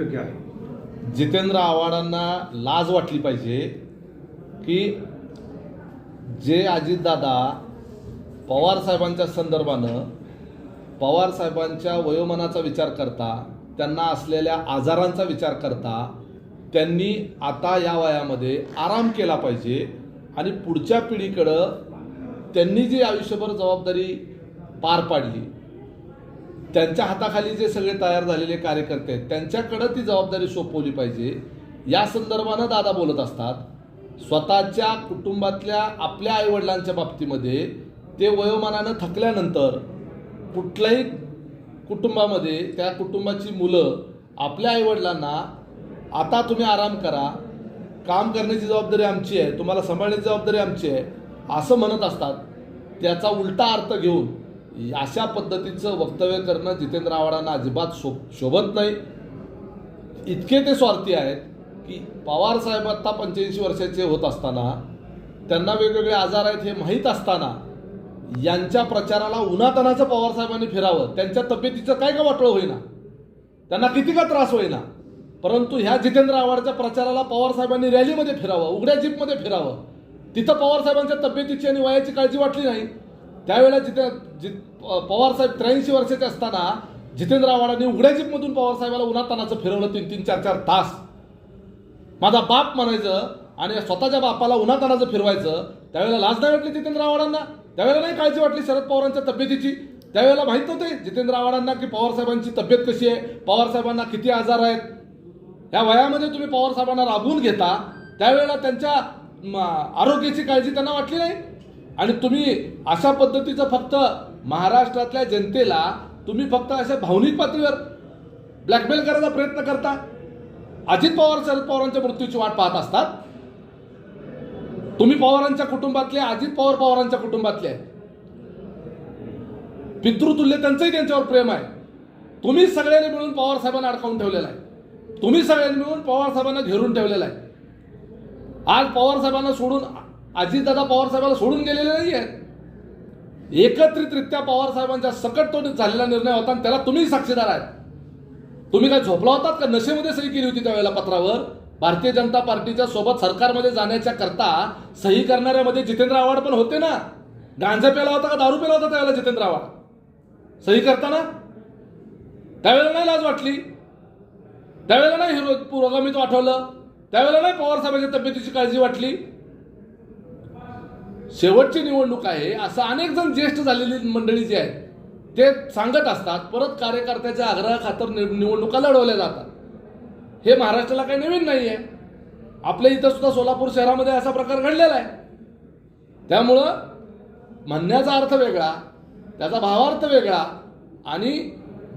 योग्य आहे. जितेंद्र आव्हाडांना लाज वाटली पाहिजे की जे अजितदादा पवार साहेबांच्या संदर्भानं पवार साहेबांच्या वयोमानाचा विचार करता त्यांना असलेल्या आजारांचा विचार करता त्यांनी आता या वयामध्ये आराम केला पाहिजे आणि पुढच्या पिढीकडं त्यांनी जी आयुष्यभर जबाबदारी पार पाडली त्यांच्या हाताखाली जे सगळे तयार झालेले कार्यकर्ते आहेत त्यांच्याकडं ती जबाबदारी सोपवली पाहिजे. या संदर्भानं दादा बोलत असतात स्वतःच्या कुटुंबातल्या आपल्या आईवडिलांच्या बाबतीमध्ये ते वयोमानानं थकल्यानंतर कुठल्याही कुटुंबामध्ये त्या कुटुंबाची मुलं आपल्या आईवडिलांना आता तुम्ही आराम करा काम करण्याची जबाबदारी आमची आहे तुम्हाला सांभाळण्याची जबाबदारी आमची आहे असं म्हणत असतात. त्याचा उलटा अर्थ घेऊन अशा पद्धतीचं वक्तव्य करणं जितेंद्र आव्हाडांना अजिबात शो शोभत नाही. इतके ते स्वार्थी आहेत की पवार साहेब आत्ता पंच्याऐंशी वर्षाचे होत असताना त्यांना वेगवेगळे आजार आहेत हे माहीत असताना यांच्या प्रचाराला उन्हातानाचं पवार साहेबांनी फिरावं त्यांच्या तब्येतीचं काय का वाटलं होईना? त्यांना किती का त्रास होईना? परंतु ह्या जितेंद्र आव्हाडच्या प्रचाराला पवार साहेबांनी रॅलीमध्ये फिरावं उघड्या जीपमध्ये फिरावं. तिथं पवार साहेबांच्या तब्येतीची आणि वयाची काळजी वाटली नाही. त्यावेळेला जिथे जित पवारसाहेब त्र्याऐंशी वर्षाचे असताना जितेंद्र आव्हाडांनी उघड्याजीपमधून पवारसाहेबाला उन्हातानाचं फिरवलं तीन तीन चार चार तास. माझा बाप म्हणायचं आणि स्वतःच्या बापाला उन्हातानाचं फिरवायचं. त्यावेळेला लाज नाही वाटली जितेंद्र आव्हाडांना? त्यावेळेला नाही काळजी वाटली शरद पवारांच्या तब्येतीची? त्यावेळेला माहीत नव्हते जितेंद्र आव्हाडांना की पवार साहेबांची तब्येत कशी आहे? पवारसाहेबांना किती आजार आहेत? या वयामध्ये तुम्ही पवार साहेबांना राबवून घेता त्यावेळेला त्यांच्या आरोग्याची काळजी त्यांना वाटली नाही? आणि तुम्ही अशा पद्धतीचं फक्त महाराष्ट्रातल्या जनतेला तुम्ही फक्त अशा भावनिक पातळीवर ब्लॅकमेल करायचा प्रयत्न करता? अजित पवार शरद पवारांच्या मृत्यूची वाट पाहत असतात. तुम्ही पवारांच्या कुटुंबातले अजित पवार पवारांच्या कुटुंबातले. आहे. पितृतुल्य त्यांचंही त्यांच्यावर प्रेम आहे. तुम्ही सगळ्यांनी मिळून पवार साहेबांना अडकावून ठेवलेला आहे. तुम्ही सगळ्यांनी मिळून पवार साहेबांना घेरून ठेवलेला आहे. आज पवार साहेबांना सोडून अजितदादा पवारसाहेबाला सोडून गेलेले नाही आहेत एकत्रितरित्या पवारसाहेबांच्या सकट तो झालेला निर्णय होता आणि त्याला तुम्ही साक्षीदार आहेत. तुम्ही काय झोपला होतात का? नशेमध्ये सही केली होती त्यावेळेला पत्रावर? भारतीय जनता पार्टीच्या सोबत सरकारमध्ये जाण्याच्या करता सही करणाऱ्यामध्ये जितेंद्र आव्हाड पण होते ना? गांजा पेला होता का? दारू पेला होता त्यावेळेला जितेंद्र आव्हाड? सही करताना? त्यावेळेला नाही लाज वाटली. त्यावेळेला नाही हिरो पुरोगामीत आठवलं त्यावेळेला नाही पवारसाहेबांच्या तब्येतीची काळजी वाटली. शेवटची निवडणूक आहे असं अनेक जण ज्येष्ठ झालेली मंडळी जी आहेत ते सांगत असतात परत कार्यकर्त्याच्या आग्रहाखातर निवडणुका लढवल्या जातात. हे महाराष्ट्राला काही नवीन नाही आहे आपल्या इथं सुद्धा सोलापूर शहरामध्ये असा प्रकार घडलेला आहे. त्यामुळं म्हणण्याचा अर्थ वेगळा त्याचा भावार्थ वेगळा आणि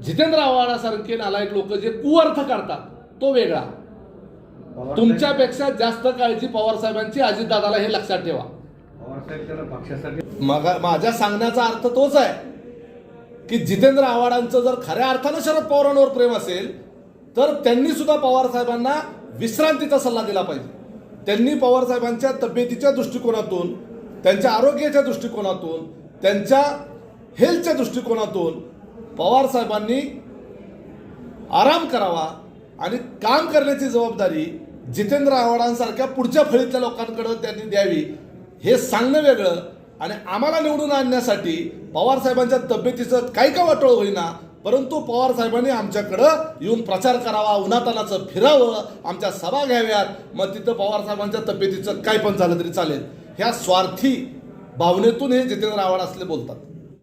जितेंद्र आव्हाडासारखे नालायक लोक जे कुअर्थ करतात तो वेगळा. तुमच्यापेक्षा जास्त काळजी पवार साहेबांची अजितदादाला हे लक्षात ठेवा. मग माझ्या सांगण्याचा अर्थ तोच आहे की जितेंद्र आव्हाडांचं जर खऱ्या अर्थानं शरद पवारांवर प्रेम असेल तर त्यांनी सुद्धा पवार साहेबांना विश्रांतीचा सल्ला दिला पाहिजे. त्यांनी पवार साहेबांच्या तब्येतीच्या दृष्टिकोनातून त्यांच्या आरोग्याच्या दृष्टिकोनातून त्यांच्या हेल्थच्या दृष्टिकोनातून पवार साहेबांनी आराम करावा आणि काम करण्याची जबाबदारी जितेंद्र आव्हाडांसारख्या पुढच्या फळीतल्या लोकांकडे त्यांनी द्यावी. हे सांगणं वेगळं आणि आम्हाला निवडून आणण्यासाठी पवार साहेबांच्या तब्येतीचं काही का वाटोळ होईना परंतु पवार साहेबांनी आमच्याकडं येऊन प्रचार करावा उन्हातानाचं फिरावं आमच्या सभा घ्याव्यात. मग तिथं पवार साहेबांच्या तब्येतीचं काय पण झालं तरी चालेल. ह्या स्वार्थी भावनेतून हे जितेंद्र आव्हाड असले बोलतात.